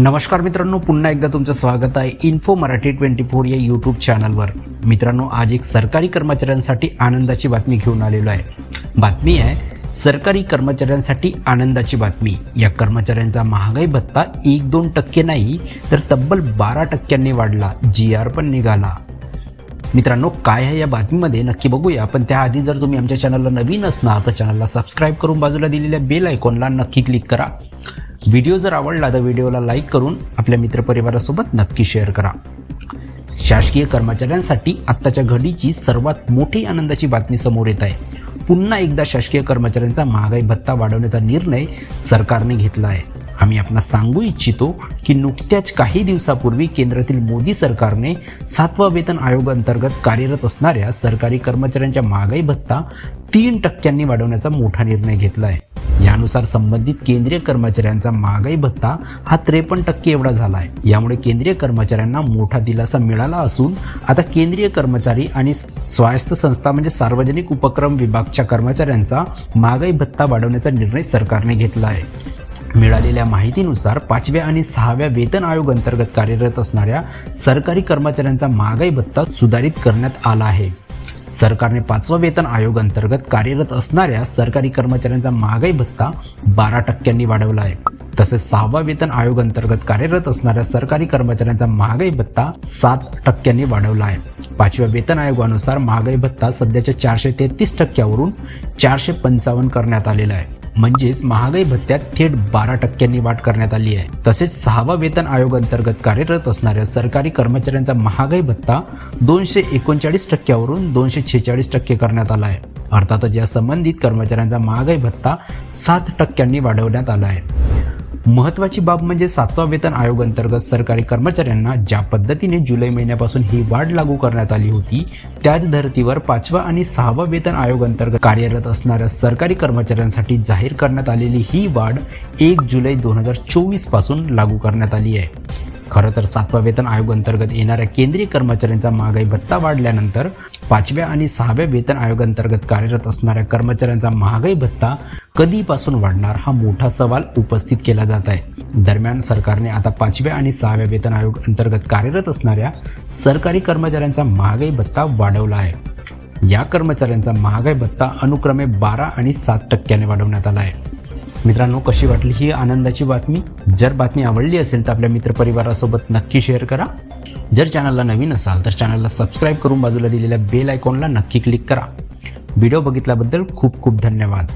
नमस्कार मित्रांनो पुन्हा एकदा तुमचं स्वागत आहे इन्फो मराठी ट्वेंटी फोर या यूट्यूब चॅनलवर मित्रांनो आज एक सरकारी कर्मचाऱ्यांसाठी आनंदाची बातमी घेऊन आलेलो आहे. बातमी आहे सरकारी कर्मचाऱ्यांसाठी आनंदाची बातमी. या कर्मचाऱ्यांचा महागाई भत्ता एक दोन टक्के नाही तर तब्बल बारा टक्क्यांनी वाढला जी आर पण निघाला. मित्रांनो काय आहे या बातमीमध्ये नक्की बघूया पण त्याआधी जर तुम्ही आमच्या चॅनलला नवीन असणार तर चॅनलला सबस्क्राईब करून बाजूला दिलेल्या बेल आयकॉनला नक्की क्लिक करा. व्हिडिओ जर आवडला तर व्हिडिओला लाईक करून आपल्या मित्रपरिवारासोबत नक्की शेअर करा. शासकीय कर्मचाऱ्यांसाठी आत्ताच्या घडीची सर्वात मोठी आनंदाची बातमी समोर येत आहे. पुन्हा एकदा शासकीय कर्मचाऱ्यांचा महागाई भत्ता वाढवण्याचा निर्णय सरकारने घेतला आहे. आम्ही आपणास सांगू इच्छितो की नुकत्याच काही दिवसापूर्वी केंद्रातील मोदी सरकारने सातवा वेतन आयोग अंतर्गत कार्यरत असणाऱ्या सरकारी कर्मचाऱ्यांच्या महागाई भत्ता तीन टक्क्यांनी वाढवण्याचा मोठा निर्णय घेतला आहे. यानुसार संबंधित केंद्रीय कर्मचाऱ्यांचा महागाई भत्ता हा त्रेपन्न टक्के एवढा झाला आहे यामुळे केंद्रीय कर्मचाऱ्यांना मोठा दिलासा मिळाला असून आता केंद्रीय कर्मचारी आणि स्वायत्त संस्था म्हणजे सार्वजनिक उपक्रम विभागच्या कर्मचाऱ्यांचा महागाई भत्ता वाढवण्याचा निर्णय सरकारने घेतला आहे. मिळालेल्या माहितीनुसार पाचव्या आणि सहाव्या वेतन आयोग अंतर्गत कार्यरत असणाऱ्या सरकारी कर्मचाऱ्यांचा महागाई भत्ता सुधारित करण्यात आला आहे. सरकारने पाचवा वेतन आयोग अंतर्गत कार्यरत असणाऱ्या सरकारी कर्मचाऱ्यांचा महागाई भत्ता बारा टक्क्यांनी वाढवला आहे. तसेच सहावा वेतन आयोग अंतर्गत कार्यरत असणाऱ्या सरकारी कर्मचाऱ्यांचा महागाई भत्ता सात टक्क्यांनी वाढवला आहे. पाचव्या वेतन आयोगानुसार महागाई भत्ता सध्याच्या चारशे तेहतीस टक्क्यावरून चारशे पंचावन्न करण्यात आलेला आहे. म्हणजेच महागाई भत्त्यात थेट बारा टक्क्यांनी वाढ करण्यात आली आहे. तसेच सहावा वेतन आयोग अंतर्गत कार्यरत असणाऱ्या सरकारी कर्मचाऱ्यांचा महागाई भत्ता दोनशे एकोणचाळीस टक्क्यावरून दोनशे छेचाळीस टक्के करण्यात आला आहे. अर्थातच या संबंधित कर्मचाऱ्यांचा महागाई भत्ता सात टक्क्यांनी वाढवण्यात आला आहे. महत्त्वाची बाब म्हणजे सातवा वेतन आयोग अंतर्गत सरकारी कर्मचाऱ्यांना ज्या पद्धतीने जुलै महिन्यापासून ही वाढ लागू करण्यात आली होती त्याच धर्तीवर पाचवा आणि सहावा वेतन आयोग अंतर्गत कार्यरत असणाऱ्या सरकारी कर्मचाऱ्यांसाठी जाहीर करण्यात आलेली ही वाढ एक जुलै दोन हजार चोवीसपासून लागू करण्यात आली आहे. खरं तर सातवा वेतन आयोग अंतर्गत येणाऱ्या केंद्रीय कर्मचाऱ्यांचा महागाई भत्ता वाढल्यानंतर पाचव्या आणि सहाव्या वेतन आयोग अंतर्गत कार्यरत असणाऱ्या कर्मचाऱ्यांचा महागाई भत्ता कधीपासून वाढणार हा मोठा सवाल उपस्थित केला जात आहे. दरम्यान सरकारने आता पाचव्या आणि सहाव्या वेतन आयोग अंतर्गत कार्यरत असणाऱ्या सरकारी कर्मचाऱ्यांचा महागाई भत्ता वाढवला आहे. या कर्मचाऱ्यांचा महागाई भत्ता अनुक्रमे बारा आणि सात टक्क्याने वाढवण्यात आला आहे. मित्रांनो कशी वाटली ही आनंदाची बातमी? जर बातमी आवडली असेल तर आपल्या मित्रपरिवारासोबत नक्की शेअर करा. जर चॅनलला नवीन असाल तर चॅनलला सबस्क्राईब करून बाजूला दिलेल्या बेल आयकॉनला नक्की क्लिक करा. व्हिडिओ बघितल्याबद्दल खूप खूप धन्यवाद.